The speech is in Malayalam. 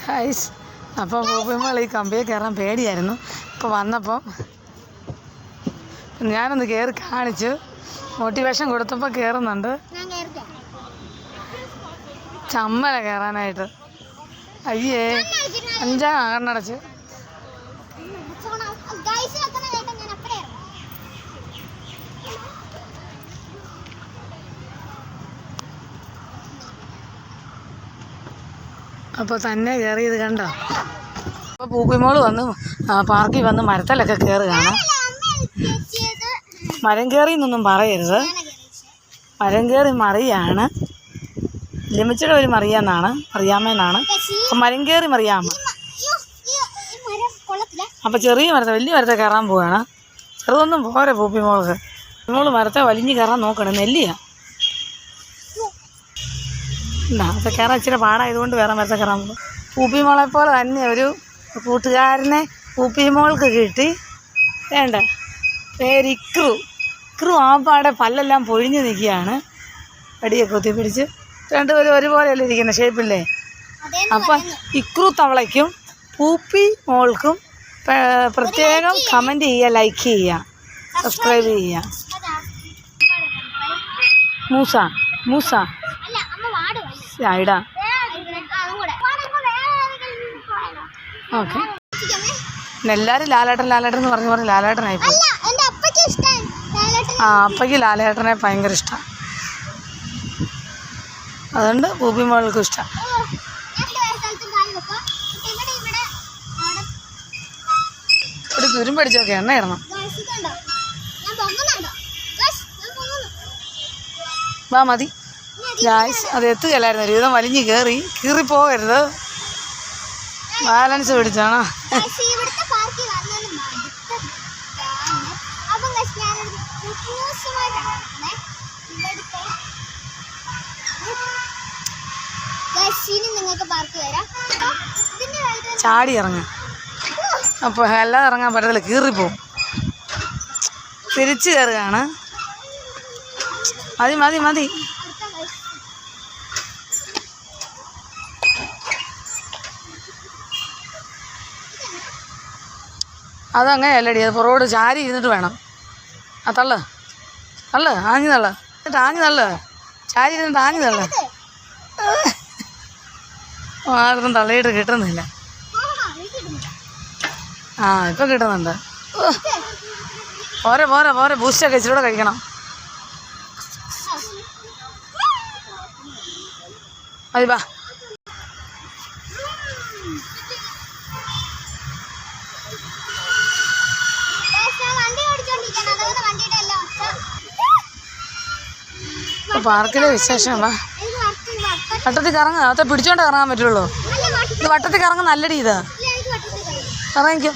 ഗൈസ് അപ്പോൾ പോകുമ്പോൾ ഈ കമ്പിയെ കയറാൻ പേടിയായിരുന്നു. ഇപ്പോൾ വന്നപ്പം ഞാനൊന്ന് കയറി കാണിച്ചു. മോട്ടിവേഷൻ കൊടുത്തപ്പോൾ കയറുന്നുണ്ട് ചമ്മല കയറാനായിട്ട് അയ്യേ അഞ്ചാം കണ്ണടച്ച് അപ്പോൾ തന്നെ കയറിയത് കണ്ടോ? അപ്പോൾ പൂക്കുമോൾ വന്ന് പാർക്കിൽ വന്ന് മരത്തിലൊക്കെ കയറുകയാണ് മരം കയറി എന്നൊന്നും പറയരുത്. മരം കയറി മറിയാണ്. ലിമിച്ചയുടെ ഒരു മറിയാന്നാണ് മറിയാമ്മേന്നാണ്. അപ്പൊ മരം കയറി മറിയാമ്മ. അപ്പോൾ ചെറിയ മരത്തെ വലിയ മരത്തെ കയറാൻ പോവുകയാണ് ചെറുതൊന്നും പോരെ പൂപ്പി മോൾക്ക് മരത്തെ വലിഞ്ഞ് കയറാൻ നോക്കണം നെല്ലിയാ. അത് കയറാൻ ഇച്ചിരി പാടായതുകൊണ്ട് വേറെ മരത്തെ കയറാൻ പോകും പോലെ തന്നെ ഒരു കൂട്ടുകാരനെ പൂപ്പി മോൾക്ക് കിട്ടി. വേണ്ട. പേര് ഇക്രു. ഇക്രു ആ പാടെ പല്ലെല്ലാം പൊഴിഞ്ഞ് നിൽക്കുകയാണ്. അടിയൊക്കെ കുത്തി പിടിച്ച് രണ്ടുപേരും ഒരുപോലെയല്ലേ ഇരിക്കുന്ന ഷേപ്പില്ലേ? അപ്പം ഇക്രു തവളയ്ക്കും പൂപ്പി മോൾക്കും പ്രത്യേകം കമന്റ് ചെയ്യുക ലൈക്ക് ചെയ്യുക സബ്സ്ക്രൈബ് ചെയ്യുക. മൂസ മൂസ. പോയാലോ? ഓക്കെ. എല്ലാവരും ലാലേട്ടൻ ലാലേട്ടൻ എന്ന് പറഞ്ഞു പറഞ്ഞ് ലാലേട്ടനായി പോയി ആ അപ്പയ്ക്ക് ലാലേട്ടനെ ഭയങ്കര ഇഷ്ടമാണ് അതുകൊണ്ട് ഭൂപി മോൾക്കും ഇഷ്ടം. ഒരു ദുരും തുരുമ്പടിച്ചൊക്കെ എണ്ണ ഇടണം. വാ മതി. ഗായ്സ് അത് എത്തുകയല്ലായിരുന്നു. ഒരു വിധം വലിഞ്ഞ് കയറി കീറി പോകരുത്. ബാലൻസ് പിടിച്ചാണോ. അപ്പം അപ്പം ചാടി ഇറങ്ങും. അപ്പോൾ അല്ലാതെ ഇറങ്ങാൻ പറ്റത്തില്ല. കീറിപ്പോവും തിരിച്ചു കയറുകയാണ് മതി മതി മതി. അതങ്ങനെയല്ലടി അത് പുറകോട് ചാരി ഇരുന്നിട്ട് വേണം. ആ തള്ള്. തള്ള് ആഞ്ഞു തള്ള്. എന്നിട്ട് ആഞ്ഞു തള്ള്. ചാരി ഇരുന്നിട്ട് ആഞ്ഞു തള്ള്. ആർക്കും തള്ളിയിട്ട് കിട്ടുന്നില്ല. ആ, ഇപ്പം കിട്ടുന്നുണ്ട്. പോരെ പോരെ പോരെ. ബൂസ്റ്റൊക്കെ ഇച്ചിരൂടെ കഴിക്കണം. മതി വാ പാർക്കിലെ വിശേഷമാ വട്ടത്തിൽ കറങ്ങാ അത്ര കറങ്ങുക പിടിച്ചോണ്ട് കറങ്ങാൻ പറ്റുള്ളൂ. ഇത് വട്ടത്തിൽ കറങ്ങുന്ന നല്ലടി ഇതാ. ഇല്ല,